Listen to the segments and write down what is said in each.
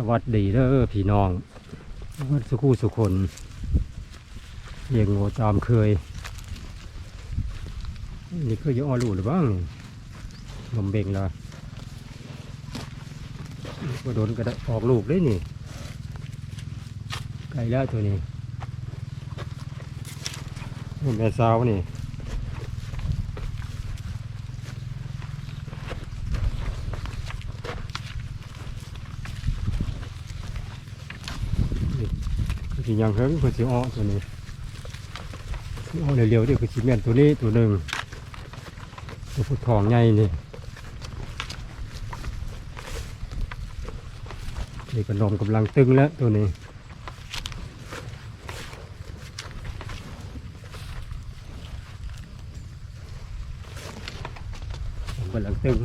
สวัสดีเด้อพี่น้องวันสุขูสุคนเลี้ยงงูตามเคย นี่คือยังอ้อลูหรือบ้างนี่มเบ่งละก็โดนกระดออกลูกเลยนี่ไก่แล้วตัวนี้แม่สาวนี่คือ สิยังเฮิงคือสิอ้อตัวนี้สิอ้อเร็วๆเดี๋ยวคือสิแม่นตัวนี้ตัวหนึ่งตัวผู้ทองใหญ่นี่นี่ก็นมกำลังตึงแล้วตัวนี้ผมกำลังตึง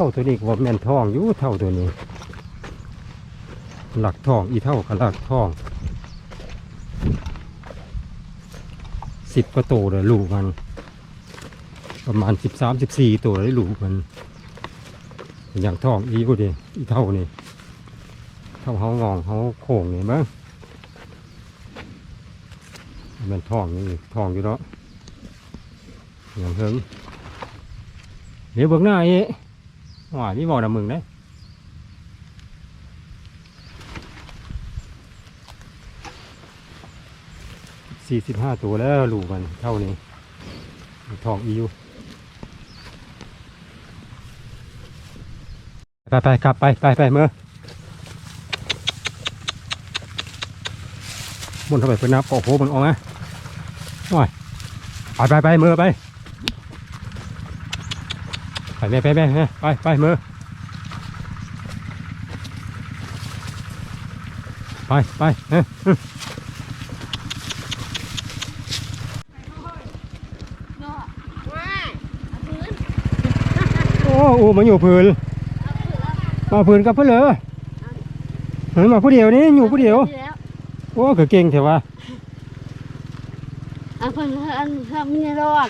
เท่าตัวนี้กว่าแม่นทองอยู่เท่าตัวนี้ หลักทองอีเท่ากับหลักทองสิบกว่าตัวเลยลูกมัน ประมาณสิบสามสิบสี่ตัวเลยลูกมัน อย่างทองอีกูดิอีเท่านี่เท่าเขางองเขาโค้งนี่มั้งมันทองนี่ทองอยู่แล้วอย่างเฮิงเดี๋ยวเบื้องหน้าเอ๊ะ ว่านี่บอกนะมึงนะสี่สิบห้าตัวแล้วลูกมันเท่านี้ทองอีอยู่ไปไปกลับไปไปไปเมื่อบนเข้าไปเพื่อนนับโอ้โหมันออกนะหน่อยไปไปไปมือไป แม่ไปแม่แม่ไปไปมือไปไปเอ้ยเอ้ยว้ายเอาพื้นโอ้โหมาอยู่พื้นมาพื้นกับเพื่อนเลยเห็นมาผู้เดียวนี่อยู่ผู้เดียวแล้วโอ้ก็เก่งเถอะวะเอาเพิ่นอันทำไม่รอด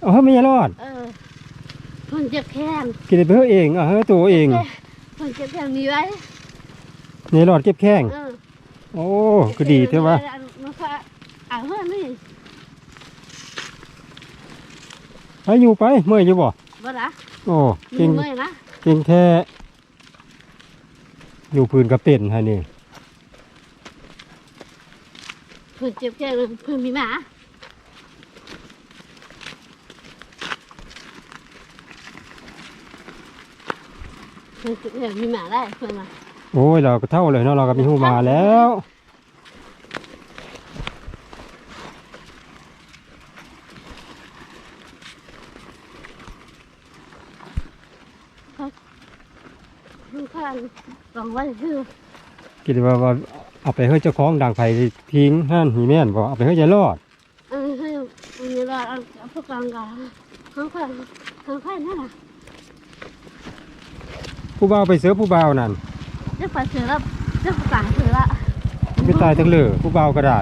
เอาให้ไม่รอดเออ เพิ่นเจ็บแขนกินไปเพื่อเองเอาให้ตัวเองเพิ่นเจ็บแขนมีไว้นี่รอดเก็บแข้งเออโอ้ก็ดีเถอะวะมันก็เอาเพิ่นนี่ให้อยู่ไปเมื่อยอยู่บ่บ่ล่ะโอ้มีเก่งเมื่อยนะเก่งแท้อยู่พื้นกับเป็นฮะนี่เพิ่นเจ็บแขนเพิ่นมีหมา มีหมาได้เพิ่นมาโอ้ยเราก็เท่าเลยเนาะเราก็มีหูมาแล้วเพิ่นข้างสองวันคือคิดว่าว่าเอาไปให้เจ้าของดังไฟทิ้งห้านหีแม่นบ่เอาไปให้ยายรอดเออคือมันมีรอดเอาพวกกลางกลางข้างข้างข้างข้างนั่นน่ะ ผู้บ่าวไปเสือผู้บ่าวนั่นเจ้าฝ่ายเสือแล้วเจ้าฝ่ายเสือละไม่ตายทั้งเลยผู้บ่าวก็ได้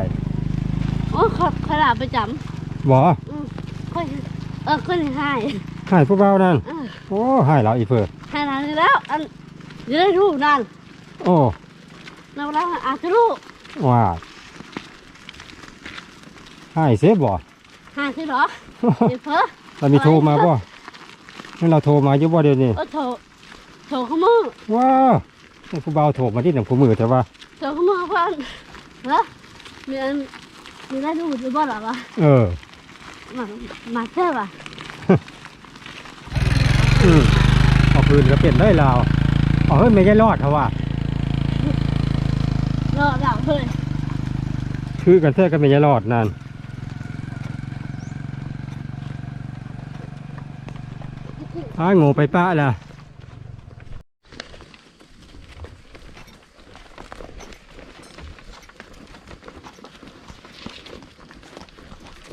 โอ้ขอขนาดประจบ่ำอืมค่อยเออค่อยให้ใหายผู้บ่าวนั่นเออโอ้ใหายแล้วอีเฟอให้นานแล้วอันจะได้รู้นั่นโอ้เราแล้วอาจจะรู้ว่าใหายเสียบ่หาที่หรอเดี๋ยวเพ้อ เรามีโทรมาบ่ให้เราโทรมาอยู่บ่เดี๋ยวนี้เออโถ โถขมือว้าวให้ผู้บ่าวโทรมาที่หนังผู้มือแต่ว่าโถขมือเพื่อนเหรอมีอันมีได้รู้หรือบ่หรอวะเออมามาเชื่อป่ะอืมเอาปืนก็เป็นได้ลาวเอาเฮ้ยไม่ใช่รอดเถอะว่ารอดาวเพื่อนคือกันแท้ก็ไม่ใช่รอดนั่นอ้ายโง่ไปป้าล่ะ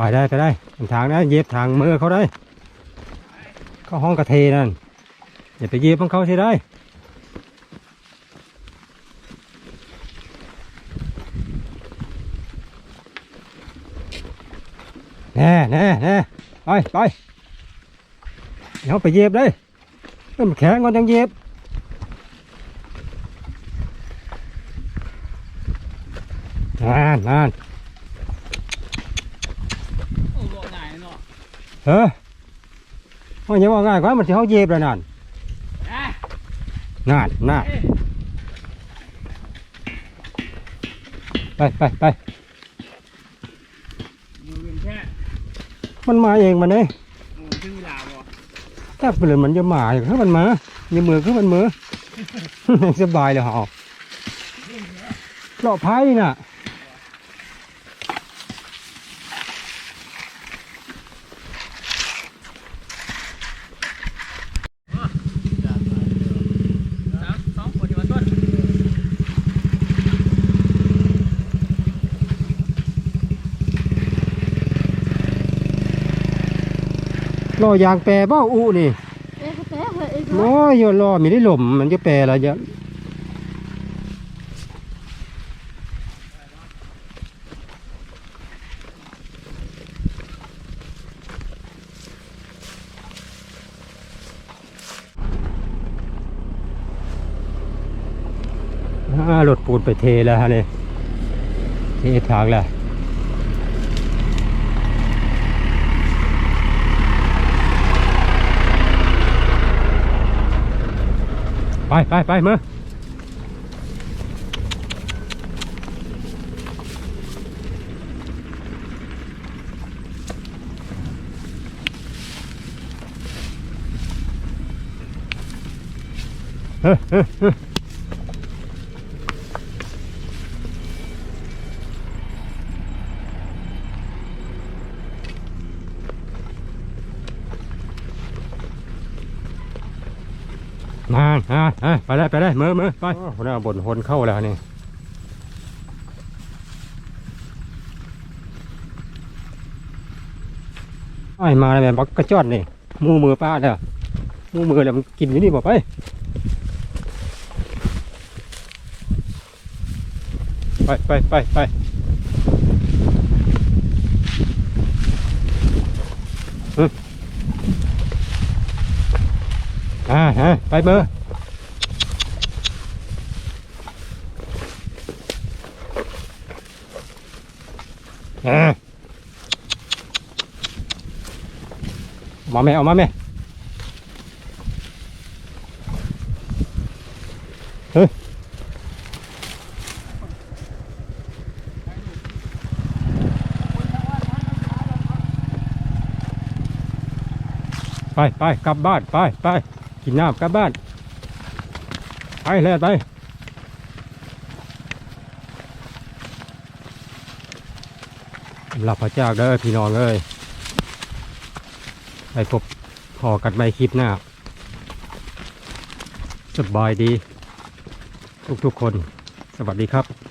ไปได้ไปได้ทางนะเย็บทางมือเขาได้ เข้าห้องกระเทนั่นอย่าไปเย็บของเขาใช่ได้แน่แน่แน่ไปไปเดี๋ยวไปเยียบเลยเริ่มนแข็งก่อนจังเยียบนานนาน โอ้บ่ง่ายเนาะ เออมันยังว่าง่ายกว่ามันที่เขาเยียบแล้วนั่นอ่นานนานไปไปไปมันมาเองมันเลยโอ้ถึงเวลาบ่ถ้าเปลือนมันจะมาอย่างนี้มันมาอย่ามือคือมันมือสบายเลยเหรอปลอดภัยน่ะ สามสองคนที่มาต้น รอยางแปรเบ้าอูนี่เอ๊ะก็แต่เหอะเอ๊ะโอ้ยอย่ารอมีได้หล่มมันจะแปรอะไรจะอ่ารถปูนไปเทแล้วฮะนี่เททางแล้ว ไปไปไปมือเฮ้ยเฮ้ย มาอ่าอ่าไปได้ไปได้มือมือไปหัวหน้าบนคนเข้าแล้วนี่ไอ้มาแล้วแม่บักกระจอดนี่หมูมือป้าเด้อหมูมือแล้วมันกินอยู่นี่บอกไปไปไปไปไป อ่าฮะไปมือร์อ่ามาแม่เอามาแม่เฮ้ยไปไปกลับบ้านไปไป กินน้ำกลับบ้าน ไปเลยไปหลับพระเจ้าเด้อพี่น้องเอ้ยไปพบพอกันใหม่คลิปหน้าสบายดี ทุกๆคน สวัสดีครับ